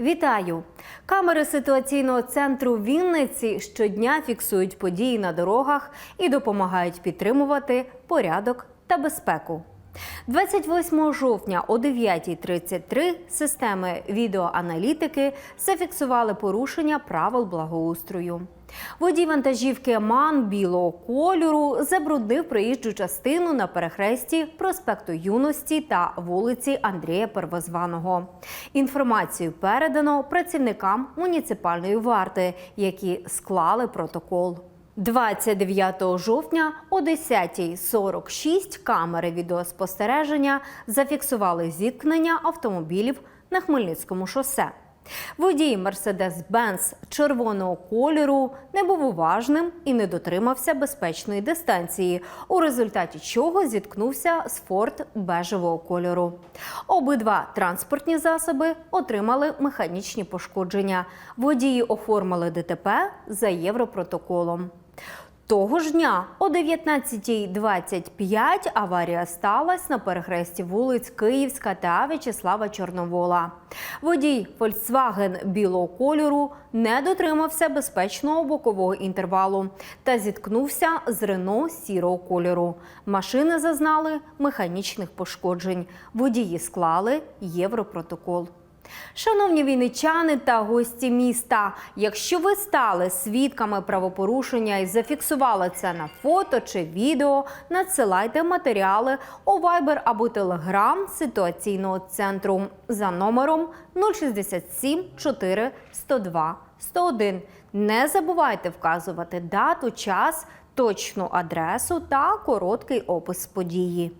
Вітаю! Камери ситуаційного центру Вінниці щодня фіксують події на дорогах і допомагають підтримувати порядок та безпеку. 28 жовтня о 9.33 системи відеоаналітики зафіксували порушення правил благоустрою. Водій вантажівки МАН білого кольору забруднив проїжджу частину на перехресті проспекту Юності та вулиці Андрія Первозваного. Інформацію передано працівникам муніципальної варти, які склали протокол. 29 жовтня о 10.46 камери відеоспостереження зафіксували зіткнення автомобілів на Хмельницькому шосе. Водій Mercedes-Benz червоного кольору не був уважним і не дотримався безпечної дистанції, у результаті чого зіткнувся з Ford бежевого кольору. Обидва транспортні засоби отримали механічні пошкодження. Водії оформили ДТП за європротоколом. Того ж дня о 19.25 аварія сталася на перехресті вулиць Київська та В'ячеслава Чорновола. Водій Volkswagen білого кольору не дотримався безпечного бокового інтервалу та зіткнувся з Рено сірого кольору. Машини зазнали механічних пошкоджень. Водії склали європротокол. Шановні вінничани та гості міста, якщо ви стали свідками правопорушення і зафіксували це на фото чи відео, надсилайте матеріали у Viber або Telegram ситуаційного центру за номером 067 4 102 101. Не забувайте вказувати дату, час, точну адресу та короткий опис події.